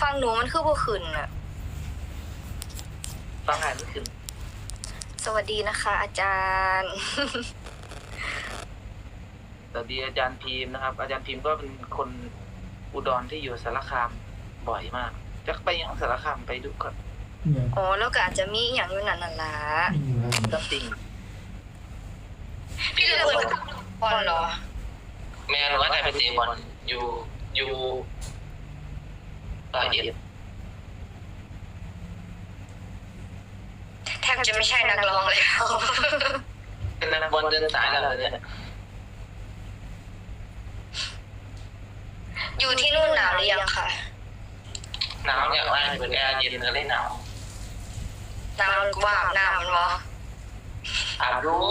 ฟังหนูมันคือบ่ขึ้นอะ ฟังอ่านไม่ขึ้นสวัสดีนะคะ อาจารย์ สวัสดีอาจารย์พีมนะครับ อาจารย์พีมก็เป็นคนอุดรที่อยู่สารคามบ่อยมากจะไปยังสารคามไปดูก่อนเนี่ยอ๋อแล้วก็อาจจะมีอย่างอยู่นั่นน่ะล่ะไม่อยู่แล้วก็ติงพี่เลยเปิดบอลเหรอ แม่รู้ว่าได้ไปเตะบอลอยู่อยู่ ร้อยเอ็ดแทบจะไม่ใช่นักร้องแล้ว เป็นนักบอลเดินสายแล้วเหรอเนี่ยอยู่ที่นู่นหนาวหรือยังคะหนาวอย่างไรเปิดแอร์เย็นก็เลยหนาวหนาวว่าบน้ำมันวะอาบรู้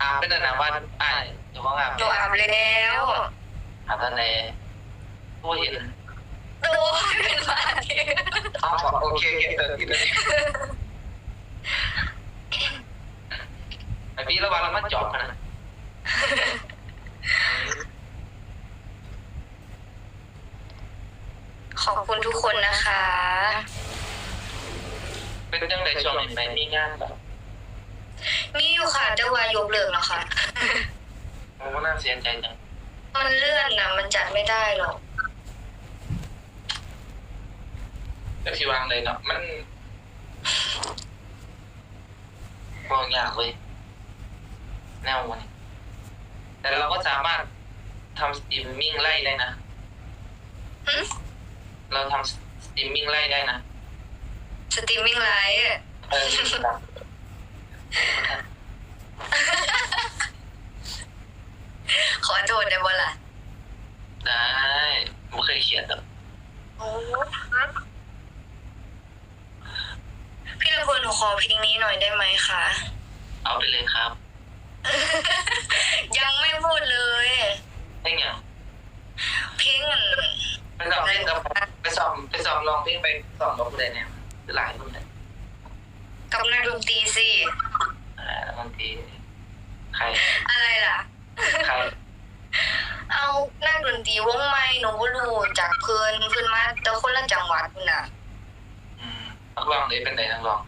อาบเป็นหนาวันอ้ายอยู่ห้องอาบหนูอาบแล้ว อาบทะเลผู้เห็นโดยเป็นมาเนี่ยอ๋อโอเคโอเคเออที่เดิมไอพี่ระวังเรามาจอบกันนะขอบคุณทุกคนนะคะ เป็นจังไดช่วงนี้ไหมมีงานแบบมีอยู่ค่ะแต่ว่ายกเลิกแล้วค่ะโอ้น่าเสียใจจัง มันเลื่อนนะมันจัดไม่ได้หรอกก็ที่วางเลยเนาะมันมองยากเว้ยแนวมันแต่เราก็สามารถทำสตรีมมิ่งไล่ได้นะหึ เราทำสตรีมมิ่งไล่ได้นะสตรีมมิ่งไลฟ์ เออ ขอโทษได้บ่ล่ะได้ไม่เคยเขียนหรอกโอ้พี่ละคนหนูขอเพลงนี้หน่อยได้ไหมคะเอาไปเลยครับ ยังไม่พูดเลยให้เงี้ยเพลงมันไปสอบเพลงกับไปสอบไปสอบลองเพลงไปสอบกับผู้ใดเนี่ยคือหลายคนเลยกับนักดนตรีสิอ่าบางทีใครอะไรล่ะใครเอานักดนตรีวงใหม่หนูบ่รู้จากเพื่อนเพื่อนมาแต่คนละจังหวัดพุ่นน่ะ อืมนักร้องเลยเป็นไหนนักร้อง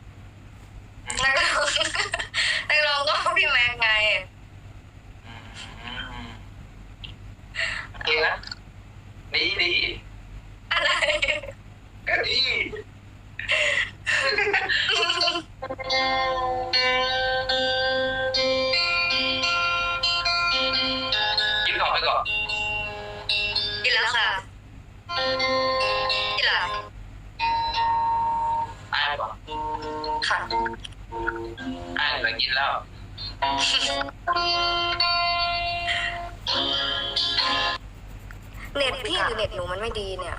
เน็ตพี่หรือเน็ตหนูมันไม่ดีเนี่ย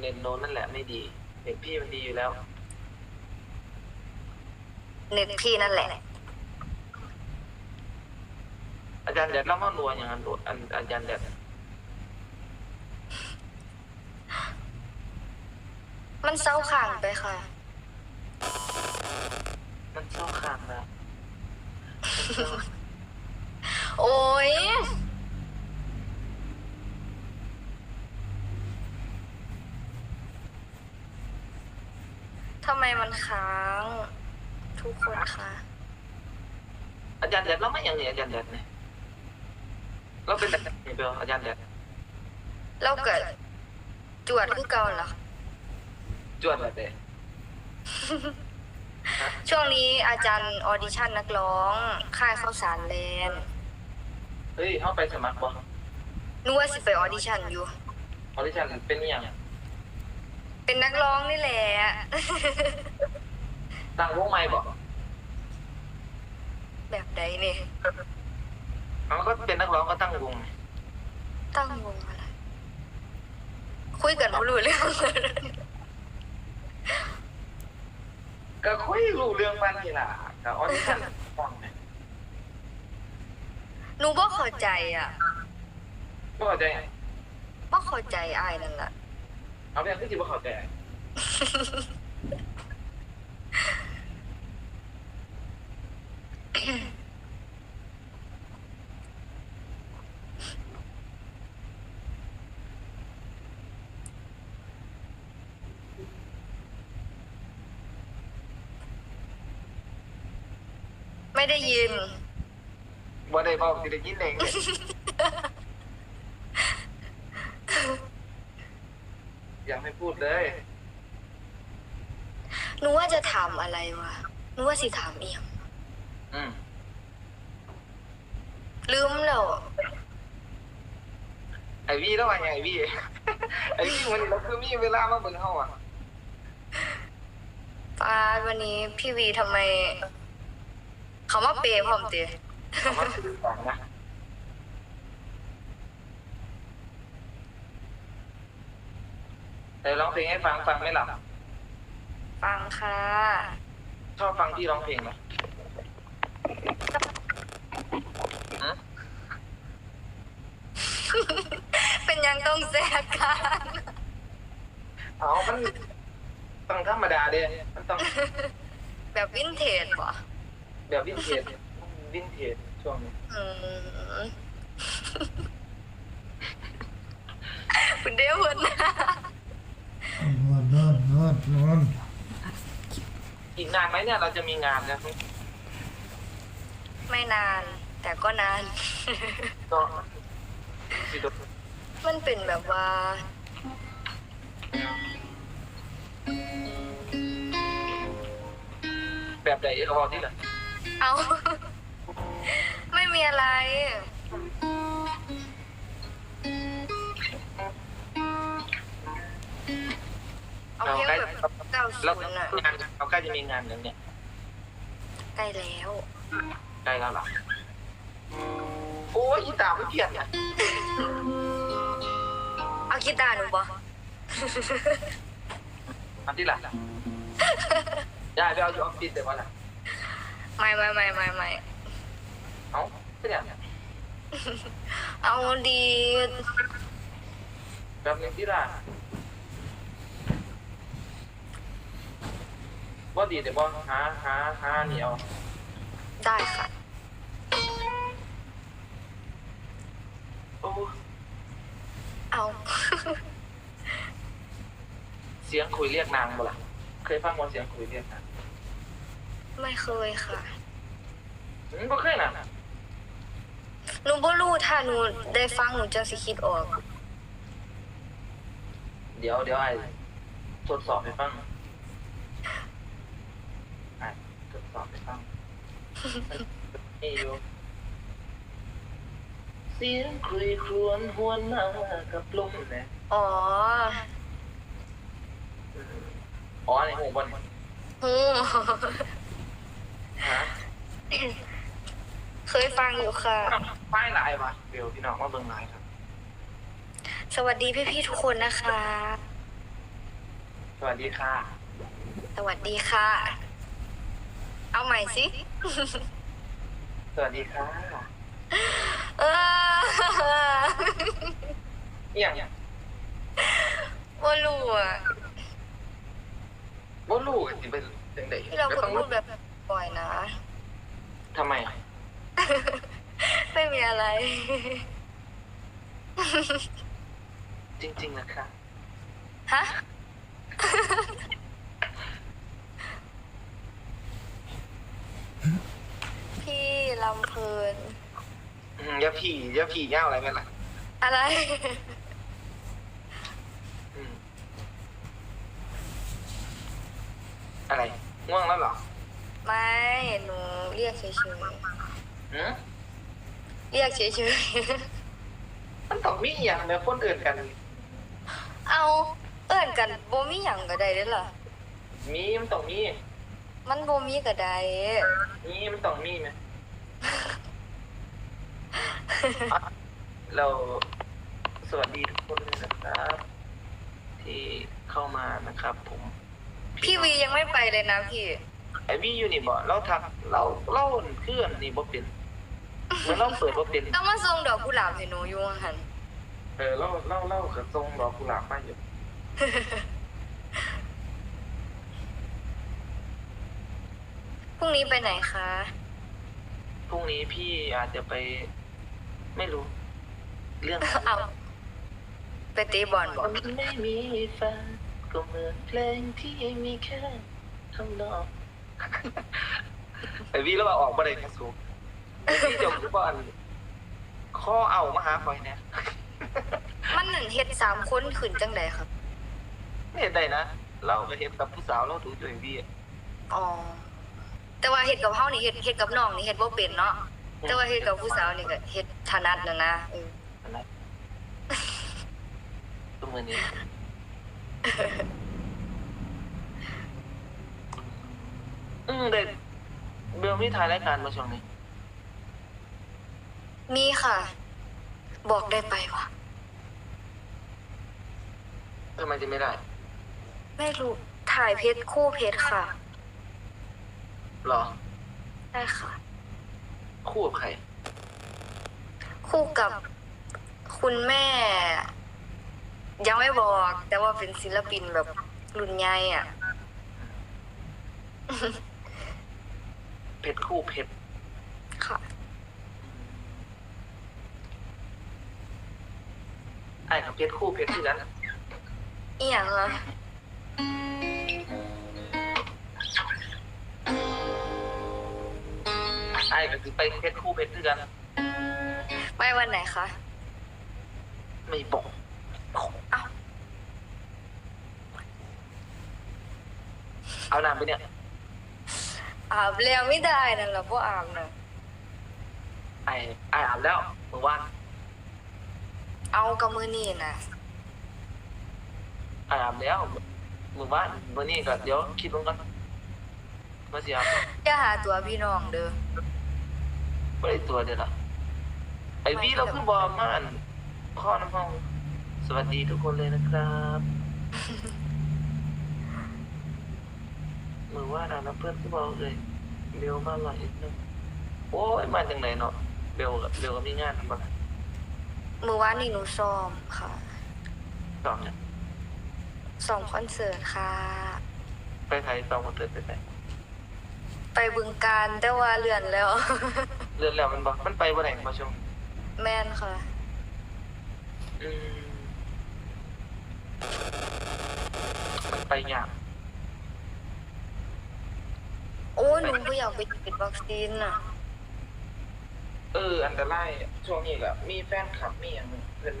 เน็ตโน้นนั่นแหละไม่ดี เน็ตพี่มันดีอยู่แล้ว เน็ตพี่นั่นแหละ อาจารย์แดดเล่ามานัวอย่างนั้นโดดอันอาจารย์แดดมันเศร้าข่างไปค่ะ มันเศร้าข้างแล้ว โอ้ยทำไมมันค้าง ทุกคนคะ อาจารย์แดดเล่ามาอย่างนี้อาจารย์แดดเนี่ยเราเป็นแบบไหนเปล่าอาจารย์แดดเราเกิด จวดคือเก่าเหรอ จวดแบบไหน ช่วงนี้อาจารย์ออดิชั่นนักร้องค่ายข้าวสารแลนด์เฮ้ยเข้าไปสมัครบ่นึกว่าสิไปออดิชั่นอยู่ ออดิชั่นเป็นอหย่างเป็นนักร้องนี่แหละ ตั้งวงใหม่บ่แบบใดเนี่ยมันก็เป็นนักร้องก็ตั้งวงตั้งวงอะไร คุยกันไม่รู้เรื่อง ก็คุยรู้เรื่องมันนี่ล่ะแต่ออดิชั่นฟังไหมหนูบ่เข้าใจอะบ่เข้าใจบ่เข้าใจอายนั่นแหละเอาแบบที่สิบ่เข้าใจ ไม่ได้ยินบ่ได้บอกสิได้ยินเองยังไม่พูดเลยหนูว่าจะถามอะไรวะหนูว่าสิถามเอียงอืมลืมแล้วไอวี่แล้วไงไอวี่ไอวี่วันนี้เราคือมีเวลามาเบิ่งเฮาอะปาดวันนี้พี่วีทำไม เขามาเปย์พร้อมเตะเอามาซื้อของนะแต่ร้องเพลงให้ฟังฟังไหม่หลับ ฟังค่ะชอบฟังพี่ร้องเพลงไหมฮะเป็นยังต้องแซกกันเอามันต้องธรรมดาเด้มันต้องแบบวินเทจปะ แบบวินเทจวินเทจช่วงนี้อืมคุณเดียวคนนะนวดนวดนวดนวดอีกนานไหมเนี่ยเราจะมีงานนะไม่นาน แต่ก็นาน ก็สิโดมันเป็นแบบว่า แบบไหนก็พอที่ละ เอา ไม่มีอะไร เอาเราเพลงใกล้แบบเก้าเราศูนย์อะงานเราใกล้จะมีงานแล้วเนี่ยใกล้แล้ว ใกล้แล้วเหรอโอ้ยอีตาไม่เปลี่ยนเนี่ยเอากีตาร์หนูบอทำที่หลังได้ไปเอาอยู่ออฟฟิศเดี๋ยววันหลัง ไม่ไม่ไม่ไม่ไม่เอ้าเป็นอย่างเอาดีแบบนึงที่ละว่าดีเดี๋ยวบอหาหาหาเหนียวได้ค่ะโอ้เอา เสียงคุยเรียกนางบ่ล่ะเคยฟังว่าเสียงคุยเรียกนาง ไม่เคยค่ะอืมบ่เคยน่ะหนูบ่รู้ถ้าหนูได้ฟังหนูจะสิคิดออก เดี๋ยวเดี๋ยวไอ้ทดสอบให้ฟังไอ้ทดสอบให้ฟังนี่อยู่เสียงคุยครวญหวนมากับลมเนี่ยอ๋ออ๋อในหูบนหู ฮะเคยฟังอยู่ค่ะ ป้ายลายว่ะเดี๋ยวพี่น้องมาเบิ่งลายครับสวัสดีพี่ๆทุกคนนะคะ สวัสดีค่ะสวัสดีค่ะ เอาใหม่สิ สวัสดีค่ะเออเอี่ยงเนี่ยว่ารู้อะบ่รู้กันสิเป็นจังได๋ที่เราก็ควรต้องพูดแบบ บ่อยนะ ทำไม ไม่มีอะไร จริงๆนะคะ ฮะ พี่ลำเพลิน อืมอย่าผีอย่าผีเง่าอะไรแม่นล่ะอะไร อืมอะไร ง่วงแล้วเหรอ ไม่หนูเรียกเฉยหืมๆเรียกเฉยมันต้องมีอหย่างแบบคนอื่นกัน ๆเอาเอิ้นกันบ่มีหยังก็ได้เด้อล่ะมีมันต้องมีมันบ่มีก็ได้มีมันต้องมีไหมอะเราสวัสดีทุกคนเลยนะครับ ที่เข้ามานะครับ ผมพี่วียังไม่ไปเลยนะพี่ ไอวี่อยู่นี่บ่เราทักเราเล่าเพื่อนนี่บ่เป็นเหมือนเราเปิดบ่เป็นต้องมาส่งดอกกุหลาบให้หนูอยู่ว่าหั่นเออเล่าเล่าเล่ากระทรงดอกกุหลาบมาอยู่พรุ่งนี้ไปไหนคะ พรุ่งนี้พี่อาจจะไปไม่รู้ เรื่องเอาไปตีบอลบอคนไม่มีแฟนก็เหมือนเพลงที่มีแค่ข้างนอก ไอ้วีแล้วว่าออกมาได้แค่สูงไอ้วีเจ้าคือบ่อันข้อเอามาหาคอยเนี่ยมันนั่นเฮ็ดสามคนขึ้นจังใดครับไม่เห็นได้นะเราก็เห็นกับผู้สาวเราถูกอยู่ไอ้วีอะอ๋อแต่ว่าเฮ็ดกับเฮานี่เฮ็ดเฮ็ดกับน้องนี่เฮ็ดบ่เป็นเนาะแต่ว่าเฮ็ดกับผู้สาวนี่ก็เฮ็ดถนัดนะนะเอออันนั้นตัวมือนี้ อืมเด็กเบลมีถ่ายรายการมาช่วงนี้ มีค่ะ บอกได้ไปวะทำไมจะไม่ได้ไม่รู้ถ่ายเพจคู่เพจค่ะ หรอ ได้ค่ะ คู่กับใคร คู่กับคุณแม่ ยังไม่บอก แต่ว่าเป็นศิลปินแบบรุ่นใหญ่อะ เพชรคู่เพชรค่ะ ไอ้กับเพชรคู่เพชรที่นั้นอีหยังเหรอไอ้ก็คือไปเพชรคู่เพชรที่กัน ไปวันไหนคะ ไม่บอกอ้าวเอาน้ำไปเนี่ย อาบแล้วไม่ได้นั่นแหละพ่อาบน่ะไอ้ไอ้อาบแล้วเมื่อวานเอากับมือนี่นะไอ้อาบแล้วเมื่อวานวันนี้ก็เดี๋ยวคิดลงกันมาสิอาบอย่าหาตัวพี่น้องเด้อไม่ได้ตัวเดียวละไอ้วีเราเพิ่งบอกมาอันข้อน้ำห้องสวัสดีทุกคนเลยนะครับเมื่อวานนะเพื่อนที่บอกเลยเบลมาหน่อยนิดนึงโอ้ยมาจากไหนเนาะเบลกับเบลก็มีงานทำบ้างมือวานนี่หนูซ้อมค่ะสองเนี่ยซ้อมคอนเสิร์ตค่ะ ไปไทยสองคนเติร์ดไปไหนไปบึงการแต่ว่าเลื่อนแล้วเรือนแล้วมันบอกมันไปวันไหนมาชมแม่นค่ะอืมมันไปยาก โอ้ยหนูก็อยากไปฉีดวัคซีนอะ เออ อันตรายช่วงนี้ก็มีแฟนคลับมีอย่างหนึงเพื่อน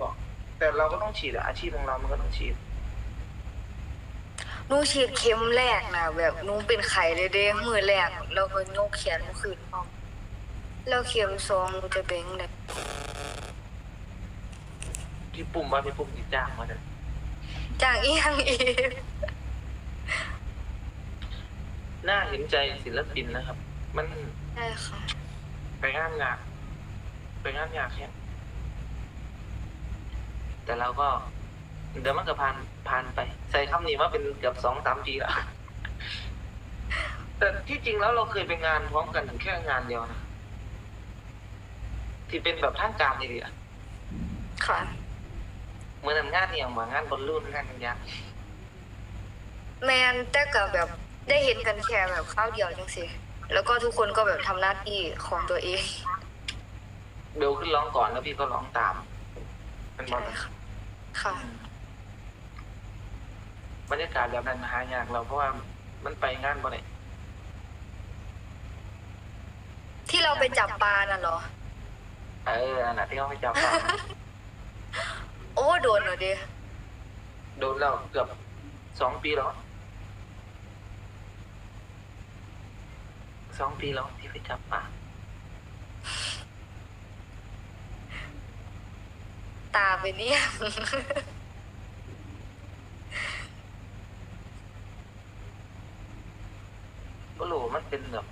บอก แต่เราก็ต้องฉีดอะอาชีพของเรามันก็ต้องฉีด หนูฉีดเข็มแรกนะแบบหนูเป็นไข้เลยเด้มือแรกแล้วก็ยกแขนมาขึ้นพร้อมแล้วเข็มสองหนูจะเป็นจั่งใดพี่ปุ่มว่าพี่ปุ่มติดจ้างมาเลยจ้างอีหยังอีก น่าเห็นใจศิลปินนะครับ มันใช่ค่ะ ไปงานยากไปงานยากแค่แต่เราก็ เดี๋ยวมันก็ผ่านผ่านไป ใส่คำนี้มาเป็นเกือบสองสามปีแล้วแต่ที่จริงแล้วเราเคยไปงานพร้อมกันถึงแค่งานเดียวนะที่เป็นแบบทางการนี่ดีอะค่ะเหมือนงานเนี่ยเหมือนงานบอลลูนงานกันยากแมนแต่ก็แบบ ได้เห็นกันแค่แบบคราวเดียวจังสิแล้วก็ทุกคนก็แบบทำหน้าที่ของตัวเองเบลขึ้นร้องก่อนแล้วพี่ก็ร้องตามเป็นบอใช่ลค่ะค่ะ บรรยากาศแบบนั้นหายากเราเพราะว่ามันไปงานบ่ได้ที่เราไปจับปลาน่ะเหรอ เอออันน่ะที่เขาไปจับปลา โอ้โดนเหรอเดีโดนแล้วเกือบสองปีแล้ว สองปีแล้วที่ไปจับปลาตาไปเนี่ย ก็รู้ว่ามันเป็นแบบ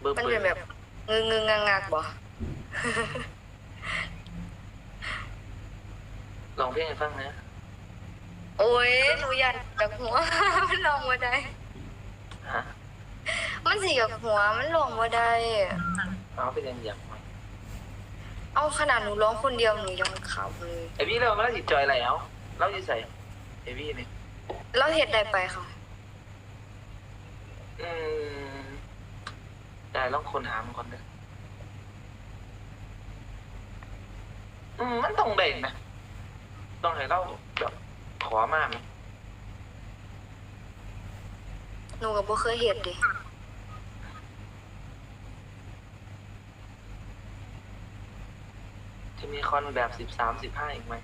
เบอร์มันเปิเป็ดนแบบงึงงึงงักงักๆบ่ลองเพลงให้ฟังนะ โอ้ยหนูอยากจากหัว มันลองมาได้ฮะ มันสิกับหัวมันลงมาได้เอาไปเรียนอย่างไรเอาขนาดหนูร้องคนเดียวหนูยังขำเลยไอพี่เราไม่ได้จิตจอยอะไรเอาเราจะใส่ไอพี่นี่แล้วเหตุใดไปค่ะอืมได้ลองคนหามันก่อนเนอะอืมมันต้องเด่นนะต้องให้เราแบบขอมากไหม หนูก็บ่เคยเห็นดิ จะมีคอนแบบสิบสามสิบห้าอีกไหม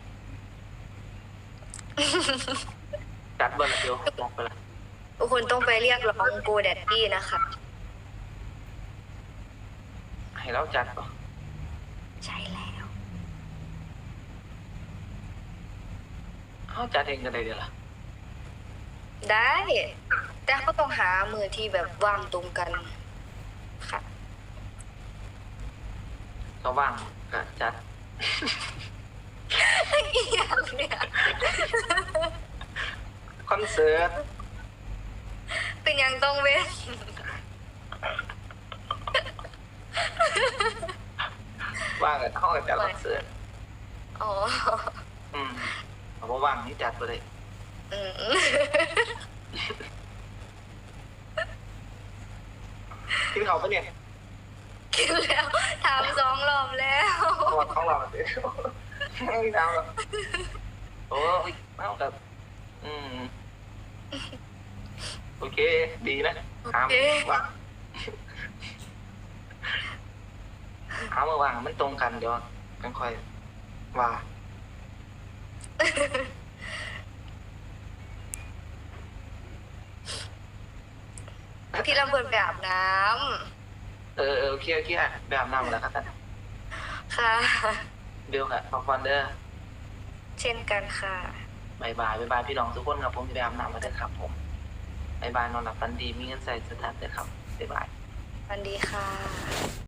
จัดเบอร์ละเดียวจัดไปละทุกคนต้องไปเรียกร้องโกแดดดี้นะคะให้เราจัดป่ะใช่แล้วเขาจัดเองกันเลยเดี๋ยวล่ะได้ แต่ก็ต้องหามือที่แบบว่างตรงกันค่ะก็ว่างก็จัดอีหยังเนี่ย คอนเสิร์ตเป็นหยังต้องเว้นว่างกันเขาก็จัดคอนเสิร์ตอ๋ออืมเอาบ่ว่างนี่จัดไปเลยอืมกินเขาวปะเนี่ย กินแล้ว ถามสองรอบแล้วขอดของเราเดี๋ยวไม่มีน้ำหรอกโอ้ยเมาแบบอืม โอเค ดีนะหามโอเค ว่างหามาว่างมันตรงกันเดี๋ยวกันค่อยว่าพี่ลำเพินไปอาบน้ เออเออโอเคโอเคอะแบบน้ำแล้วครับท่านำค่ะ เดี๋ยวค่ะขอบคุณเด้อเช่นกันค่ะบายบายบายบายพี่น้องทุกคนครับผมจะไปอาบน้ำมาเด้อครับผมบายบายนอนหลับฝันดีมีเงินใส่สตางค์เด้อครับบายบาย วันดีค่ะ